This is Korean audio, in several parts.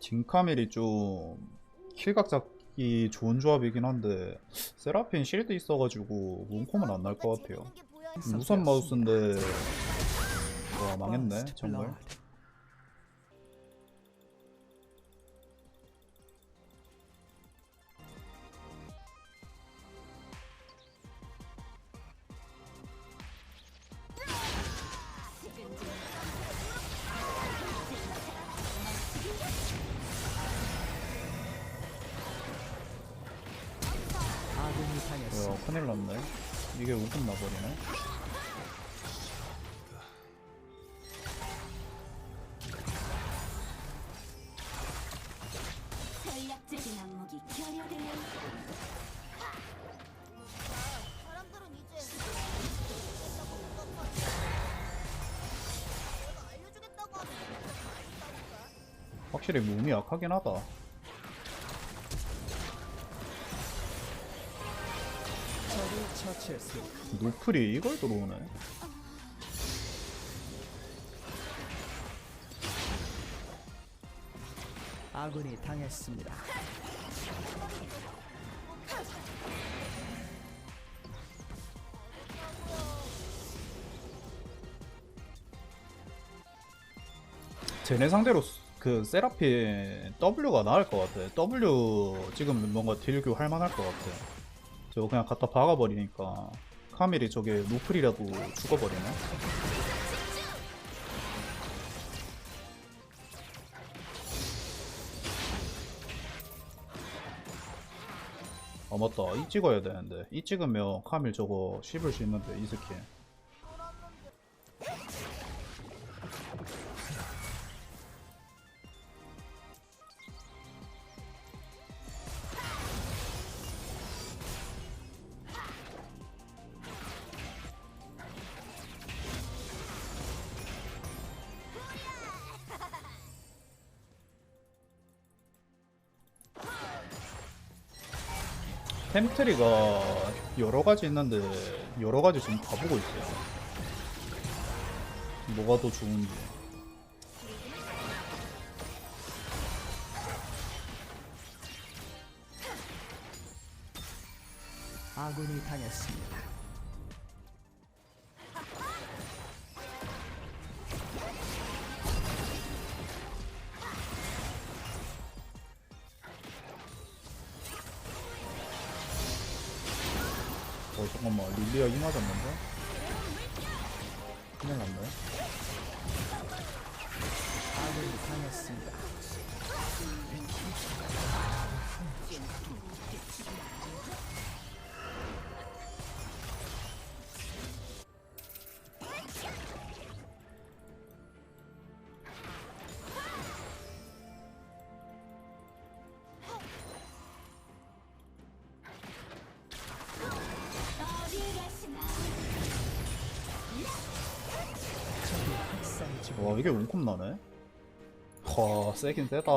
징카멜이 좀 킬각 잡기 좋은 조합이긴 한데 세라핀 실드 있어가지고 문콤은 안 날 것 같아요. 무선 마우스인데 와 망했네 정말 전략적인 안목이 결여되는 사람들은 이제 내가 알려주겠다고 하면 확실히 몸이 약하긴 하다 적을 처치했습니다. 노플이 이걸 들어오네 아군이 당했습니다. 쟤네 상대로 스- 그 세라핀 W가 나을 것 같아. W 지금 뭔가 딜교 할 만할 것 같아. 저거 그냥 갖다 박아버리니까 카밀이 저게 노플이라도 죽어버리네. 아 맞다. 이 찍어야 되는데. 이 찍으면 카밀 저거 씹을 수 있는데 이 스킬 템트리가 여러 가지 있는데 여러 가지 지금 다 보고 있어요. 뭐가 더 좋은지. 아군이 당했습니다. 맞았는데? 와 이게 운콤 나네? 와 세긴 세다.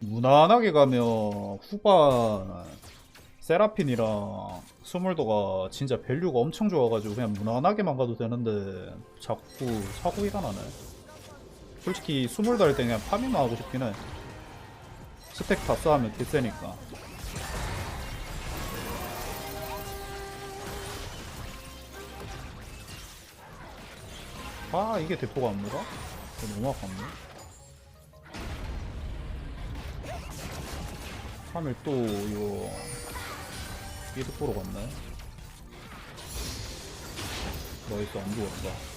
무난하게 가면 후반 세라핀이랑 스몰도가 진짜 밸류가 엄청 좋아가지고 그냥 무난하게만 가도 되는데 자꾸 사고 일어나네. 솔직히 스몰도 할 때 그냥 파밍만 하고 싶긴 해. 스택 다 쌓으면 개쎄니까. 아 이게 대포가 안? 이거 너무 아깝네 3일 또 이거 이득 보러 갔네. 나이스 안 죽었다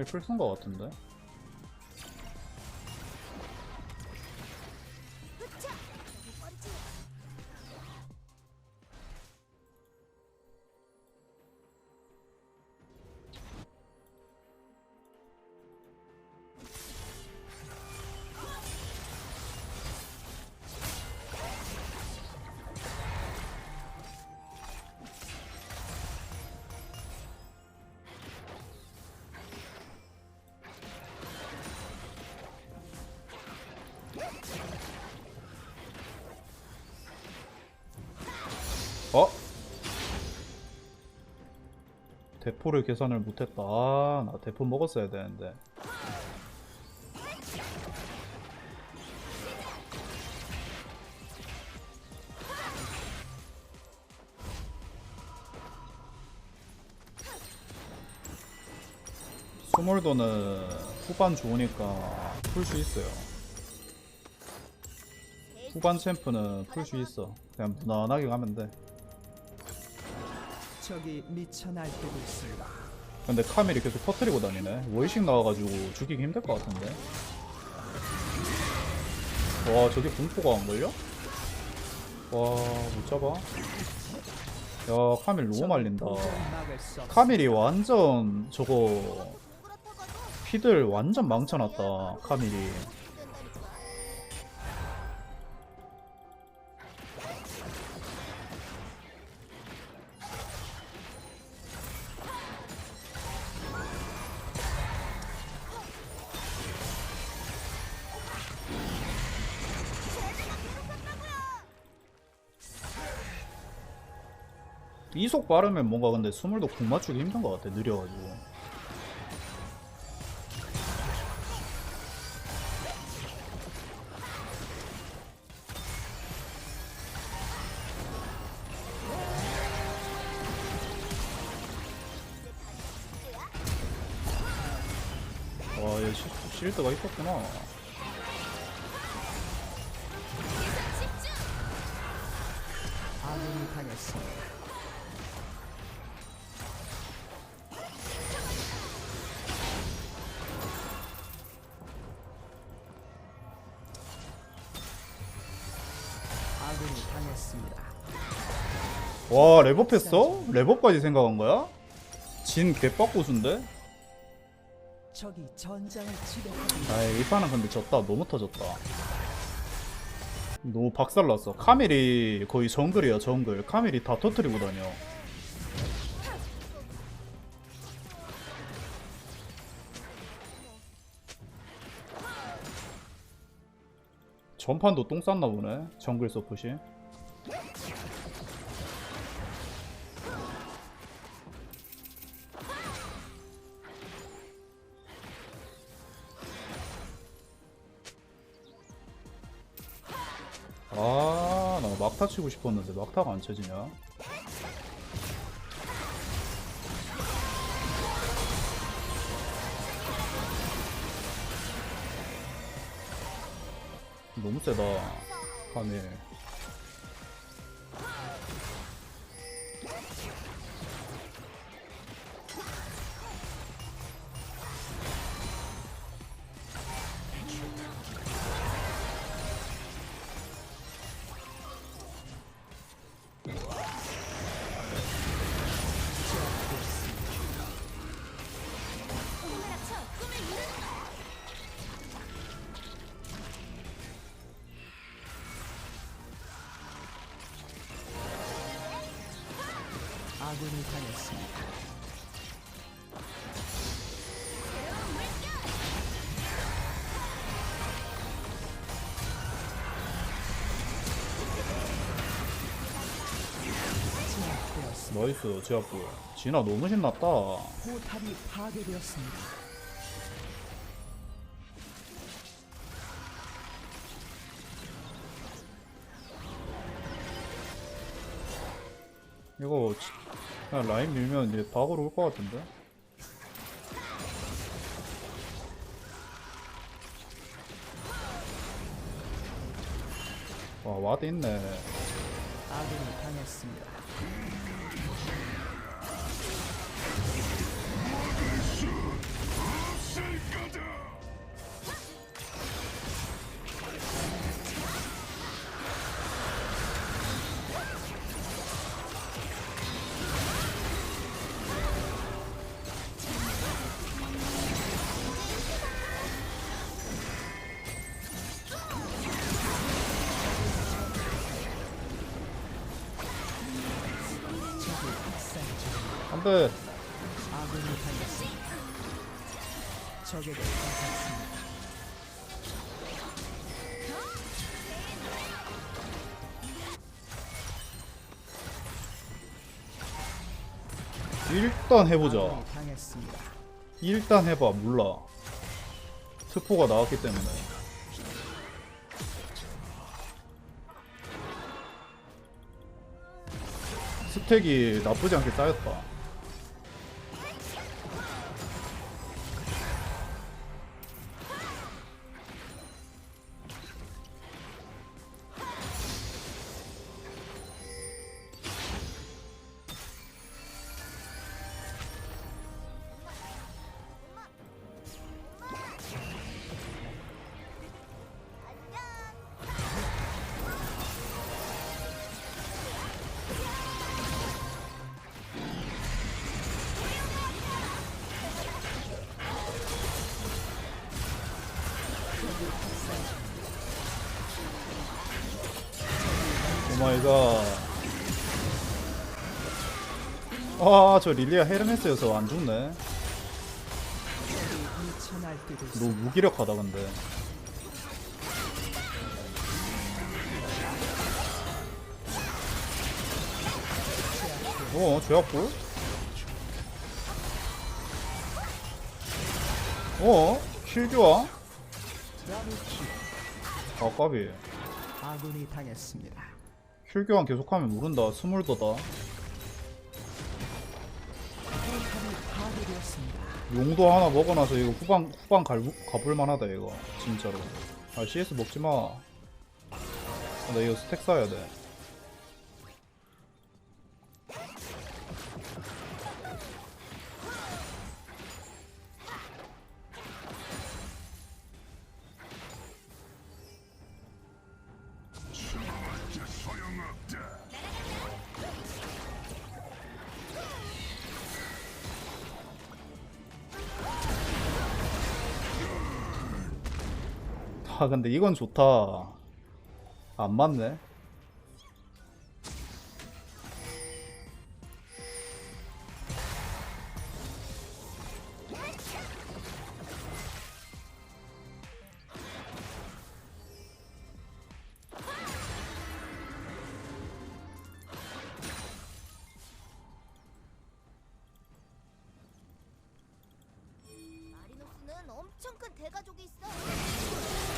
3이 필수인 것 같은데? 대포를 계산을 못했다. 아, 나 대포 먹었어야 되는데. 스몰도는 후반 좋으니까 풀 수 있어요. 후반 챔프는 풀 수 있어. 그냥 무난하게 가면 돼. 적이 미쳐 날뛰고 있습니다. 근데 카밀이 계속 터트리고 다니네. 월식 나와가지고 죽이기 힘들 것 같은데. 와, 저게 공포가 안 걸려? 와, 못 잡아. 야, 카밀 너무 말린다. 카밀이 완전 저거 피들 완전 망쳐놨다. 카밀이. 이속 빠르면 뭔가 근데 스물도 공 맞추기 힘든 것 같아. 느려가지고. 와, 얘 시- 실드가 있었구나. 와, 랩업 했어? 랩업까지 생각한 거야? 진 개빡고수인데? 아이, 이 판은 근데 졌다. 너무 터졌다. 너무 박살났어. 카밀이 거의 정글이야, 정글. 카밀이 다 터트리고 다녀. 전판도 똥 쌌나 보네. 정글 서폿이. 아, 나 막타 치고 싶었는데 막타가 안 쳐지냐? 너무 세다, 카밀. 아군이 당했습니다. 제압되었습니다. 나이스, 제압부. 진아 너무 신났다. 포탑이 파괴되었습니다. 그냥 라인 밀면 이제 박으로 올 것 같은데? 와 와드 있네 아군이 당했습니다. 적에게 당했습니다. 일단 해보자. 일단 해봐 몰라 스포가 나왔기 때문에 스택이 나쁘지 않게 쌓였다 마이 갓 아 저 릴리아 헤르메스여서 안 죽네. 너무 무기력하다 근데 어 제압골? 어? 킬교환? 아까비 아군이 당했습니다. 킬교환 계속하면 모른다. 파괴되었습니다. 용도 하나 먹어놔서 이거 후방 후방 갈, 가볼만하다 이거. 진짜로. 아 CS 먹지마. 아, 나 이거 스택 쌓아야 돼 아 근데 이건 좋다 안 맞네 엄청 큰 대가족이 있어.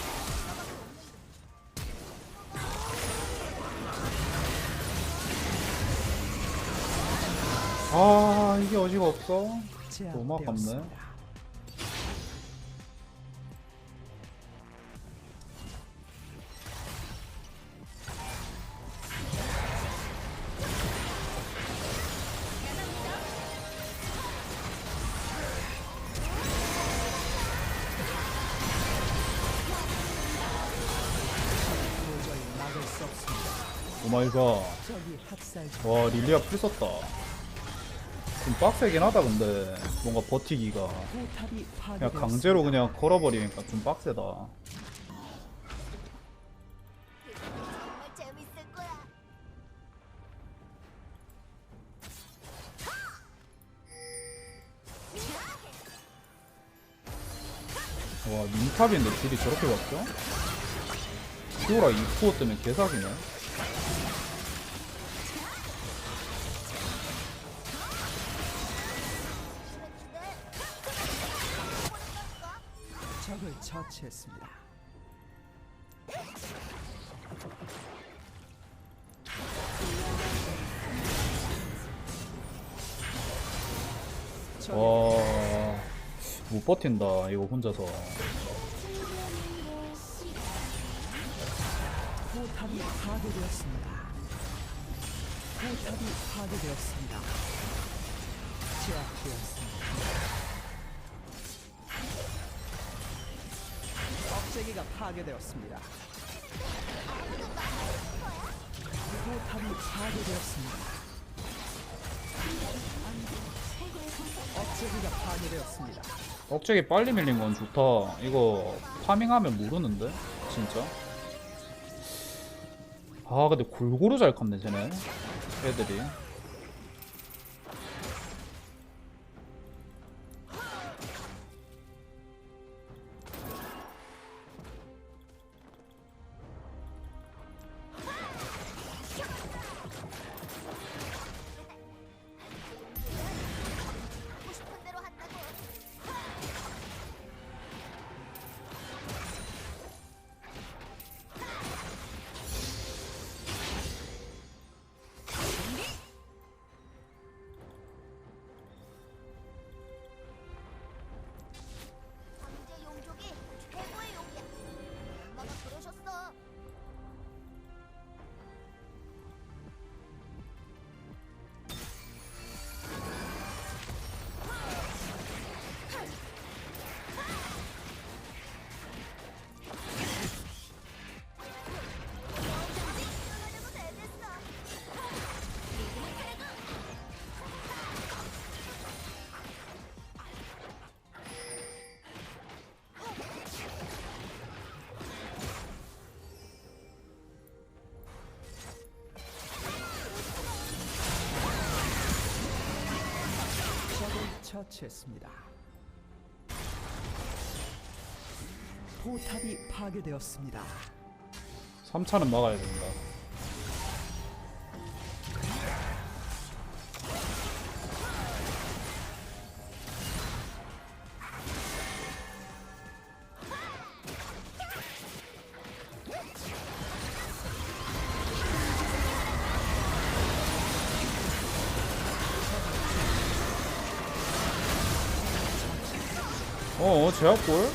아 이게 어지가 없어? 너무 아깝네 와 릴리아 풀 썼다 좀 빡세긴 하다 근데 뭔가 버티기가 그냥. 강제로 그냥 걸어버리니까 좀 빡세다. 와 민탑인데 딜이 저렇게 바뀌어? 피오라 2코어 때문에 개사기네 처치했습니다. 와... 못 버틴다 이거 혼자서 포탑이 파괴되었습니다. 포탑이 파괴되었습니다. 제압되었습니다. 억제기가 파괴되었습니다. 포탑이 파괴되었습니다. 억제기가 파괴되었습니다. 억제기 빨리 밀린 건 좋다 이거 파밍하면 모르는데 진짜 아 근데 골고루 잘 컸네 쟤네 애들이 처치했습니다. 포탑이 파괴되었습니다. 3차는 막아야 된다. 제압골?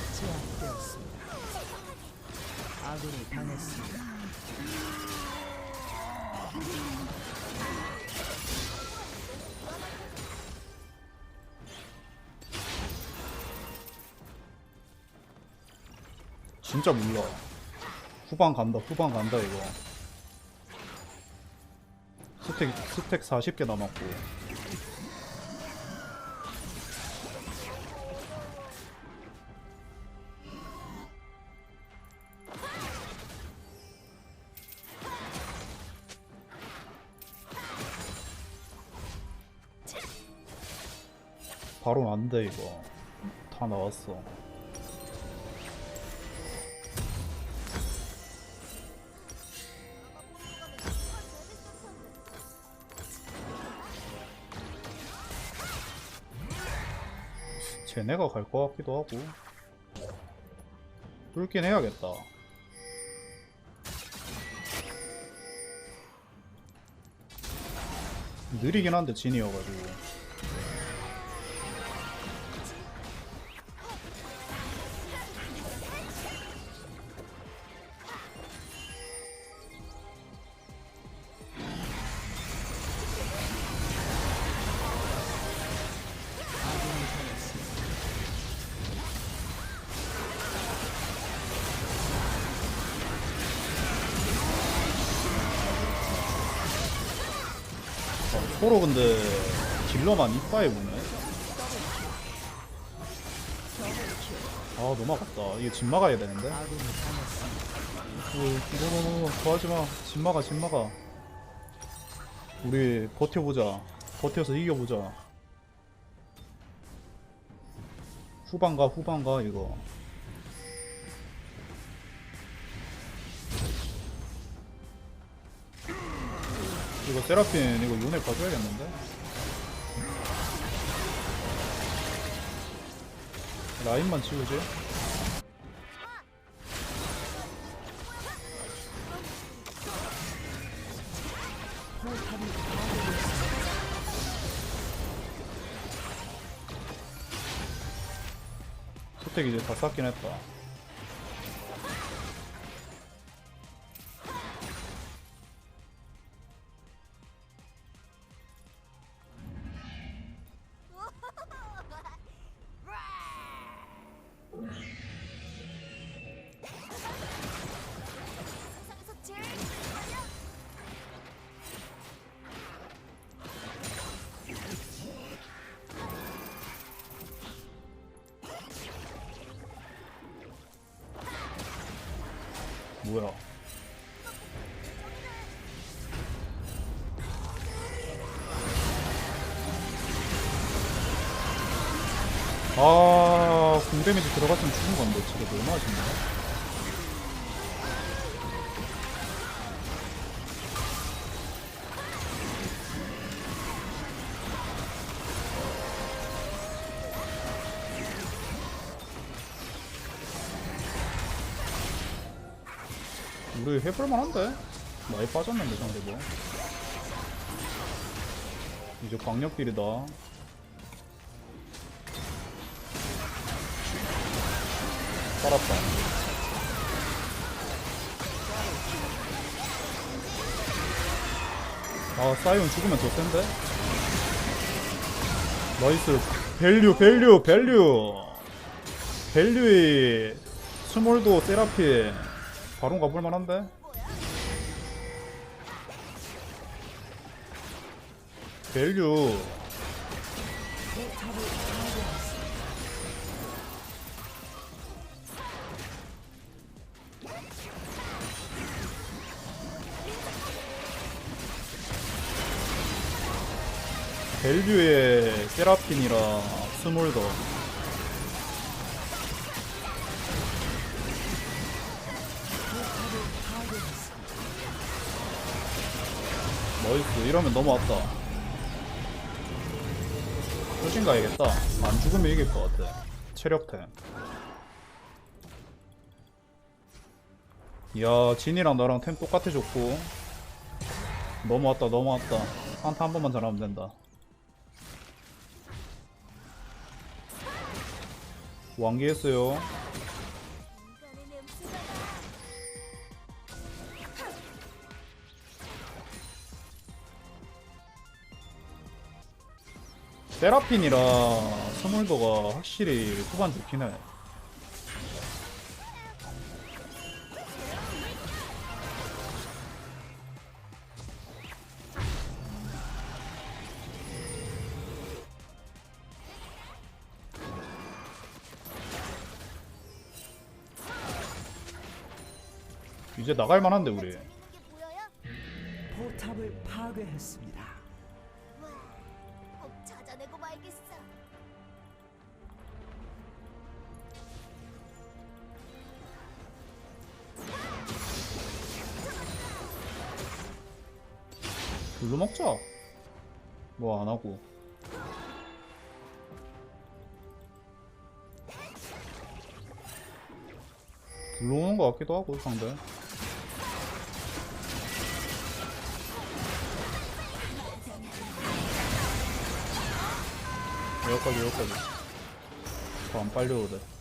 진짜 몰라. 후반 간다, 후반 간다, 이거. 스택, 스택 40개 남았고. 돼, 이거. 다 나왔어. 쟤네가 갈 것 같기도 하고 뚫긴 해야겠다 느리긴 한데 진이어가지고 서로 근데 딜러만 이빠에 보네. 아 너무 아깝다. 이거 집 막아야 되는데. 너너너너 더하지마. 집 막아 집 막아. 우리 버텨보자. 버텨서 이겨보자. 후반가 후반가 이거 이거 세라핀 이거 요네 봐줘야겠는데 라인만 치우지. 소택 이제 다 쌓긴 했다 우리 해볼만 한데? 많이 빠졌는데 상대 뭐 이제 광역딜이다. 살았다. 아 사이온 죽으면 더 센데? 나이스. 밸류 밸류 밸류! 밸류의 스몰도 세라피 바로 가볼 만한데? 밸류. 밸류의 세라핀이라 스물더 나이스. 이러면 넘어왔다. 표신 가야겠다. 안 죽으면 이길 것 같아. 체력템. 이야 진이랑 나랑 템 똑같아졌고. 넘어왔다 넘어왔다. 한타 한 번만 잘하면 된다. 완기했어요 세라핀이랑 스몰더가 확실히 후반 좋긴 해 이제 나갈 만한데 우리? 포탑을 파괴했습니다. 불로 먹자. 뭐 안 하고. 불로 오는 것 같기도 하고 상대. 여기까지 여기까지. 더 안 빨려도 돼.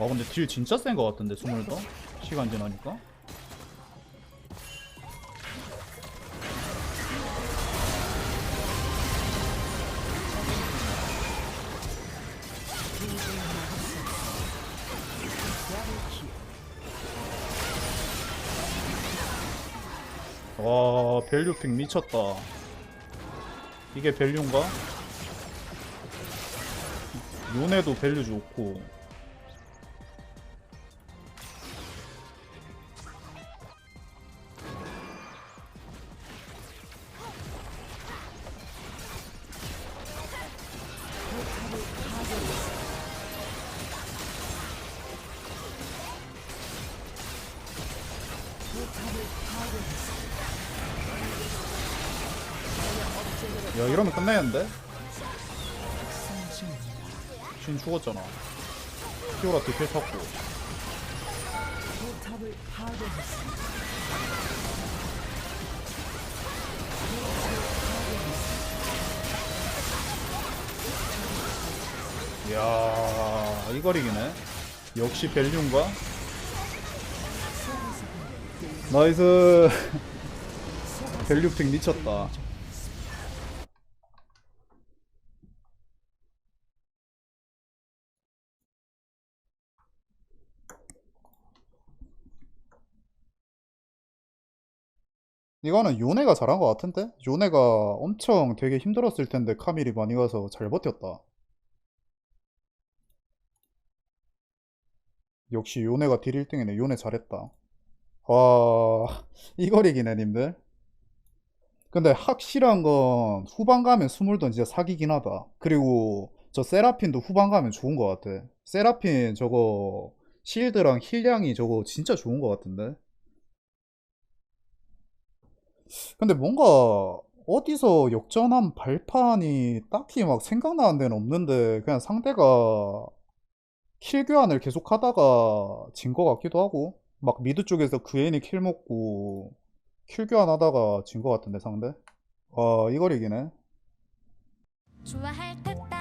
아 근데 딜 진짜 센 것 같은데 스물더 시간 지나니까? 와 밸류픽 미쳤다. 이게 밸류인가? 요네도 밸류 좋고 죽었잖아 피오라 디필 탔고. 이야 이걸 이기네 역시 밸류인가? 나이스 밸류픽 미쳤다 이거는 요네가 잘한 것 같은데? 요네가 엄청 되게 힘들었을 텐데 카밀이 많이 가서 잘 버텼다 역시 요네가 딜 1등이네. 요네 잘했다. 와, 이걸 이기네, 님들. 근데 확실한 건 후반 가면 스물던 진짜 사기긴 하다. 그리고 저 세라핀도 후반 가면 좋은 것 같아. 세라핀 저거 실드랑 힐량이 저거 진짜 좋은 것 같은데. 근데 뭔가 어디서 역전한 발판이 딱히 막 생각나는 데는 없는데 그냥 상대가 킬 교환을 계속 하다가 진 것 같기도 하고 막 미드 쪽에서 그앤이 킬 먹고 킬 교환 하다가 진 것 같은데 상대? 와 이걸 이기네. 좋아할 듯다